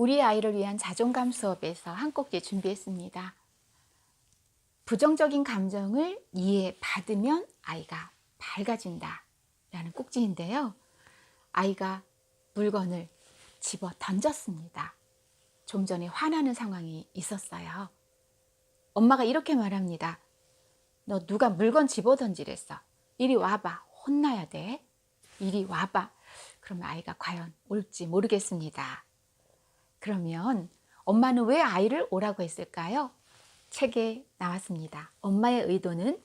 우리 아이를 위한 자존감 수업에서 한 꼭지 준비했습니다. 부정적인 감정을 이해받으면 아이가 밝아진다. 라는 꼭지인데요. 아이가 물건을 집어 던졌습니다. 좀 전에 화나는 상황이 있었어요. 엄마가 이렇게 말합니다. 너 누가 물건 집어 던지랬어. 이리 와봐. 혼나야 돼. 이리 와봐. 그러면 아이가 과연 올지 모르겠습니다. 그러면 엄마는 왜 아이를 오라고 했을까요? 책에 나왔습니다. 엄마의 의도는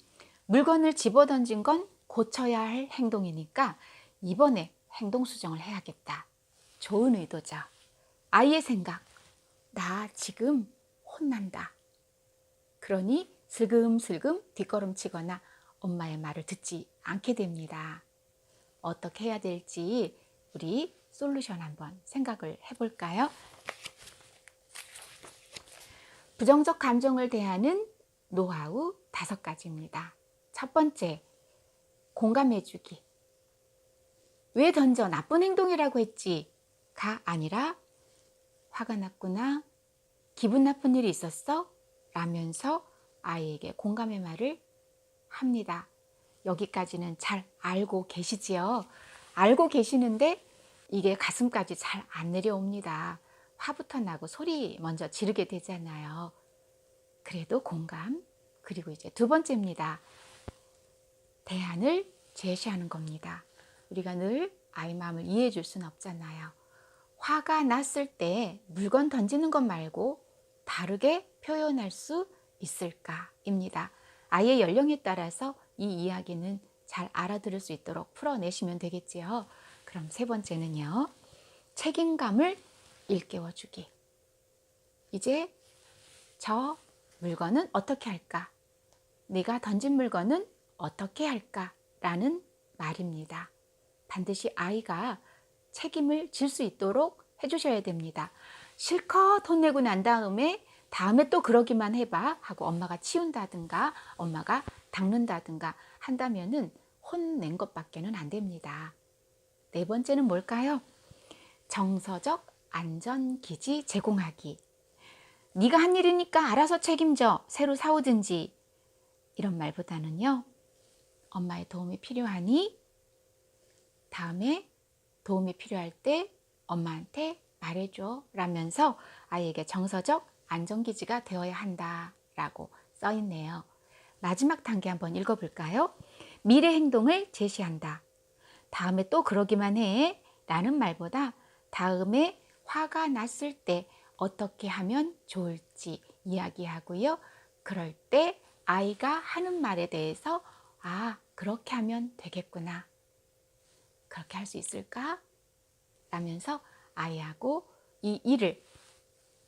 물건을 집어 던진 건 고쳐야 할 행동이니까 이번에 행동 수정을 해야겠다. 좋은 의도죠. 아이의 생각. 나 지금 혼난다. 그러니 슬금슬금 뒷걸음치거나 엄마의 말을 듣지 않게 됩니다. 어떻게 해야 될지 우리 솔루션 한번 생각을 해볼까요? 부정적 감정을 대하는 노하우 다섯 가지입니다. 첫 번째, 공감해주기. 왜 던져? 나쁜 행동이라고 했지. 가 아니라 화가 났구나. 기분 나쁜 일이 있었어? 라면서 아이에게 공감의 말을 합니다. 여기까지는 잘 알고 계시지요? 알고 계시는데 이게 가슴까지 잘 안 내려옵니다. 화부터 나고 소리 먼저 지르게 되잖아요. 그래도 공감. 그리고 이제 두 번째입니다. 대안을 제시하는 겁니다. 우리가 늘 아이 마음을 이해해 줄 수는 없잖아요. 화가 났을 때 물건 던지는 것 말고 다르게 표현할 수 있을까입니다. 아이의 연령에 따라서 이 이야기는 잘 알아들을 수 있도록 풀어내시면 되겠지요. 그럼 세 번째는요. 책임감을 일깨워주기. 이제 저 물건은 어떻게 할까? 내가 던진 물건은 어떻게 할까? 라는 말입니다. 반드시 아이가 책임을 질 수 있도록 해주셔야 됩니다. 실컷 혼내고 난 다음에 다음에 또 그러기만 해봐 하고 엄마가 치운다든가 엄마가 닦는다든가 한다면은 혼낸 것밖에는 안 됩니다. 네 번째는 뭘까요? 정서적 안전기지 제공하기. 네가 한 일이니까 알아서 책임져. 새로 사오든지. 이런 말보다는요. 엄마의 도움이 필요하니 다음에 도움이 필요할 때 엄마한테 말해줘 라면서 아이에게 정서적 안전기지가 되어야 한다 라고 써 있네요. 마지막 단계 한번 읽어볼까요? 미래 행동을 제시한다. 다음에 또 그러기만 해 라는 말보다 다음에 화가 났을 때 어떻게 하면 좋을지 이야기하고요. 그럴 때 아이가 하는 말에 대해서 아, 그렇게 하면 되겠구나. 그렇게 할 수 있을까? 라면서 아이하고 이 일을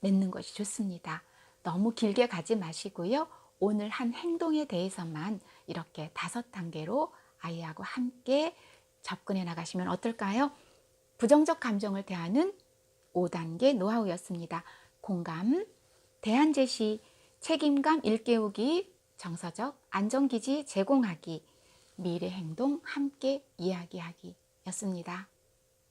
맺는 것이 좋습니다. 너무 길게 가지 마시고요. 오늘 한 행동에 대해서만 이렇게 다섯 단계로 아이하고 함께 접근해 나가시면 어떨까요? 부정적 감정을 대하는 5단계 노하우였습니다. 공감, 대안 제시, 책임감 일깨우기, 정서적 안전기지 제공하기, 미래 행동 함께 이야기하기 였습니다.